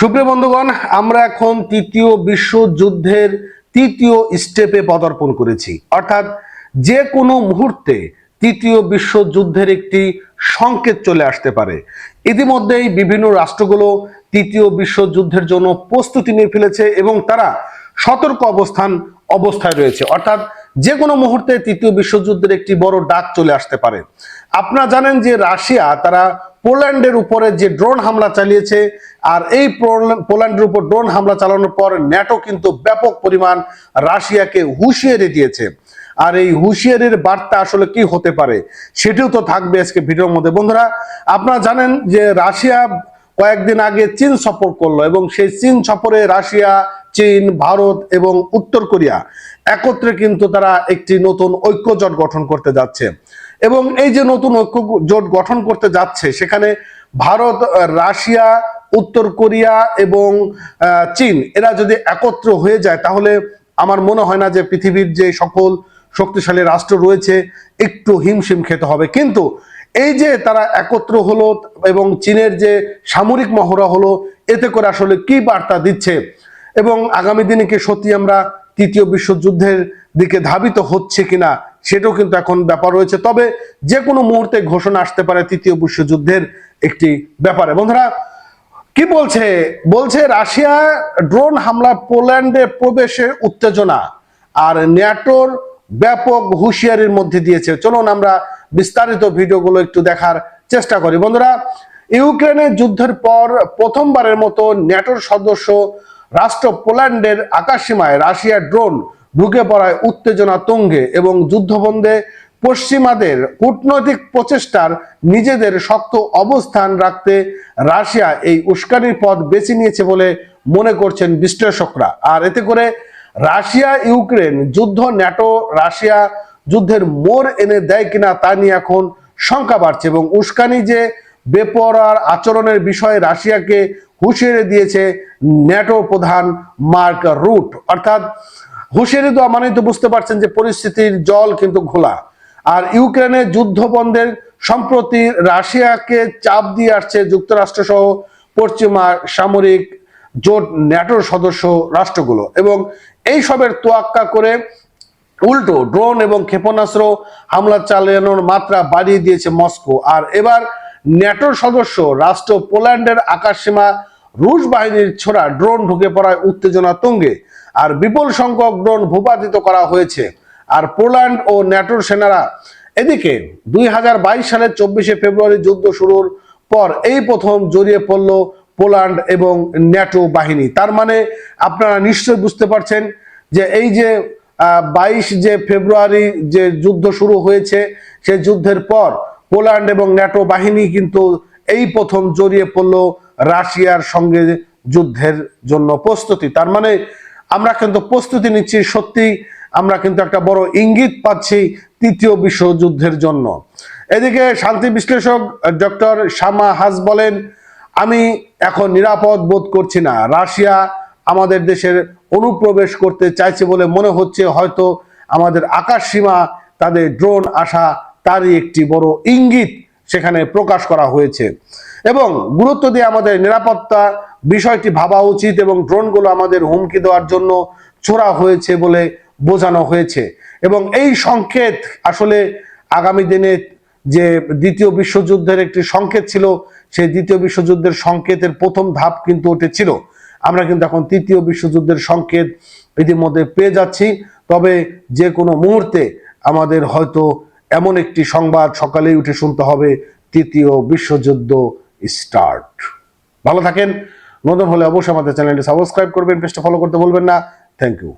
সুপ্রিয় বন্ধুগণ, আমরা এখন তৃতীয় বিশ্বযুদ্ধের তৃতীয় স্টেপে পদার্পণ করেছি। অর্থাৎ যে কোনো মুহূর্তে তৃতীয় বিশ্বযুদ্ধের একটি সংকেত চলে আসতে পারে। ইতিমধ্যেই বিভিন্ন রাষ্ট্রগুলো তৃতীয় বিশ্বযুদ্ধের জন্য প্রস্তুতি নিয়ে ফেলেছে এবং তারা সতর্ক অবস্থান অবস্থায় রয়েছে। অর্থাৎ যে কোনো মুহূর্তে তৃতীয় বিশ্বযুদ্ধের একটি বড় ডাক চলে আসতে পারে। আপনারা জানেন যে রাশিয়া, তারা পোল্যান্ডের উপরে যে ড্রোন হামলা চালিয়েছে, আর এই পোল্যান্ডের উপর ড্রোন হামলা চালানোর পর ন্যাটো কিন্তু ব্যাপক পরিমাণ রাশিয়াকে হুঁশিয়ারি দিয়েছে। আর এই হুঁশিয়ারির বার্তা আসলে কি হতে পারে, সেটিও তো থাকবে আজকে ভিডিওর মধ্যে। বন্ধুরা, আপনারা জানেন যে রাশিয়া কয়েকদিন আগে চীন সফর করল, এবং সেই চীন সফরে রাশিয়া, চীন, ভারত এবং উত্তর কোরিয়া একত্রে কিন্তু তারা একটি নতুন ঐক্য জোট গঠন করতে যাচ্ছে। এবং এই যে নতুন ঐক্য জোট গঠন করতে যাচ্ছে, সেখানে ভারত রাশিয়া, উত্তর কোরিয়া এবং চীন, এরা যদি একত্র হয়ে যায়, তাহলে আমার মনে হয় না যে পৃথিবীর যে সকল শক্তিশালী রাষ্ট্র রয়েছে, একটু হিমশিম খেতে হবে। কিন্তু এই যে তারা একত্র হলো এবং চীনের যে সামরিক মহড়া হলো, এতে করে আসলে কি বার্তা দিচ্ছে? এবং আগামী দিনে কি সত্যি আমরা তৃতীয় বিশ্বযুদ্ধের দিকে ধাবিত হচ্ছে কিনা সেটাও কিন্তু এখন ব্যাপার রয়েছে। তবে যে কোনো মুহূর্তে ঘোষণা আসতে পারে তৃতীয় বিশ্বযুদ্ধের একটি ব্যাপারে। বন্ধুরা, কি বলছে? বলছে, রাশিয়া ড্রোন হামলা পোল্যান্ডে প্রবেশের উত্তেজনা আর ন্যাটোর ব্যাপক হুঁশিয়ারির মধ্যে দিয়েছে। চলুন আমরা বিস্তারিত ভিডিওগুলো একটু দেখার চেষ্টা করি। বন্ধুরা ইউক্রেনের যুদ্ধের পর প্রথমবারের মতো ন্যাটোর সদস্য রাষ্ট্র পোল্যান্ডের আকাশসীমায় রাশিয়ার ড্রোন ঢুকে পড়ায় উত্তেজনা তুঙ্গে এবং যুদ্ধবন্ধে পশ্চিমাদের কূটনৈতিক প্রচেষ্টার নিজেদের শক্ত অবস্থান রাখতে রাশিয়া এই উস্কানির পথ বেছে নিয়েছে বলে মনে করছেন বিশ্লেষকরা। আর এতে করে রাশিয়া ইউক্রেন যুদ্ধ, ন্যাটো, রাশিয়া যুদ্ধের মোড় এনে দেয় কিনা তা নিয়ে এখন শঙ্কা বাড়ছে এবং উস্কানি যে বেপরার আচরণের বিষয়ে রাশিয়াকে হুঁশিয়ারি দিয়েছে ন্যাটো প্রধান মার্ক রুট। অর্থাৎ হুঁশিয়ারি দেওয়া মানে তো বুঝতে পারছেন যে পরিস্থিতির জল কিন্তু ঘোলা। আর ইউক্রেনের যুদ্ধ বন্ধের সম্প্রতি রাশিয়াকে চাপ দিয়ে আসছে যুক্তরাষ্ট্র সহ পশ্চিমা সামরিক জোট ন্যাটোর সদস্য রাষ্ট্রগুলো। এবং এই সবের তোয়াক্কা করে উল্টো ড্রোন এবং ক্ষেপণাস্ত্র হামলা চালানোর মাত্রা বাড়িয়ে দিয়েছে মস্কো। আর এবার ন্যাটোর সদস্য রাষ্ট্র পোল্যান্ডের আকাশসীমা রুশ বাহিনীর ছোড়া ড্রোন ঢুকে পড়ায় উত্তেজনা তুঙ্গে, আর বিপুল সংখ্যক ড্রোন ভূপাতিত করা হয়েছে। আর পোল্যান্ড ও ন্যাটোর সেনারা এদিকে দুই হাজার বাইশ সালের চব্বিশে ফেব্রুয়ারি যুদ্ধ শুরুর পর এই প্রথম জড়িয়ে পড়ল পোল্যান্ড এবং ন্যাটো বাহিনী। তার মানে আপনারা নিশ্চয় বুঝতে পারছেন যে এই যে বাইশ যে ফেব্রুয়ারি যে যুদ্ধ শুরু হয়েছে, সেই যুদ্ধের পর পোল্যান্ড এবং ন্যাটো বাহিনী কিন্তু এই প্রথম জড়িয়ে পড়ল রাশিয়ার সঙ্গে যুদ্ধের জন্য প্রস্তুতি। তার মানে আমরা কিন্তু প্রস্তুতি নিচ্ছি সত্যি, আমরা কিন্তু একটা বড় ইঙ্গিত পাচ্ছি তৃতীয় বিশ্বযুদ্ধের জন্য। এদিকে শান্তি বিশ্লেষক ডক্টর শামা হাস বলেন, আমি এখন নিরাপদ বোধ করছি না। রাশিয়া আমাদের দেশের অনুপ্রবেশ করতে চাইছে বলে মনে হচ্ছে, হয়তো আমাদের আকাশ সীমা তাদের ড্রোন আসা তারই একটি বড় ইঙ্গিত। সেখানে প্রকাশ করা হয়েছে। এবং গুরুত্ব দিয়ে আমাদের নিরাপত্তা বিষয়টি ভাবা উচিত এবং ড্রোনগুলো আমাদের হুমকি দেওয়ার জন্য ছোড়া হয়েছে বলে বোঝানো হয়েছে। এবং এই সংকেত আসলে আগামী দিনে যে দ্বিতীয় বিশ্বযুদ্ধের একটি সংকেত ছিল, সেই দ্বিতীয় বিশ্বযুদ্ধের সংকেতের প্রথম ধাপ কিন্তু ওটা ছিল। আমরা কিন্তু এখন তৃতীয় বিশ্বযুদ্ধের সংকেত ইতিমধ্যে পেয়ে যাচ্ছি। তবে যে কোনো মুহূর্তে আমাদের হয়তো এমন একটি সংবাদ সকালেই উঠে শুনতে হবে, তৃতীয় বিশ্বযুদ্ধ স্টার্ট। ভালো থাকেন, নতুন হলে অবশ্যই আমাদের চ্যানেলটি সাবস্ক্রাইব করবেন, পেজটা ফলো করতে বলবেন না। Thank you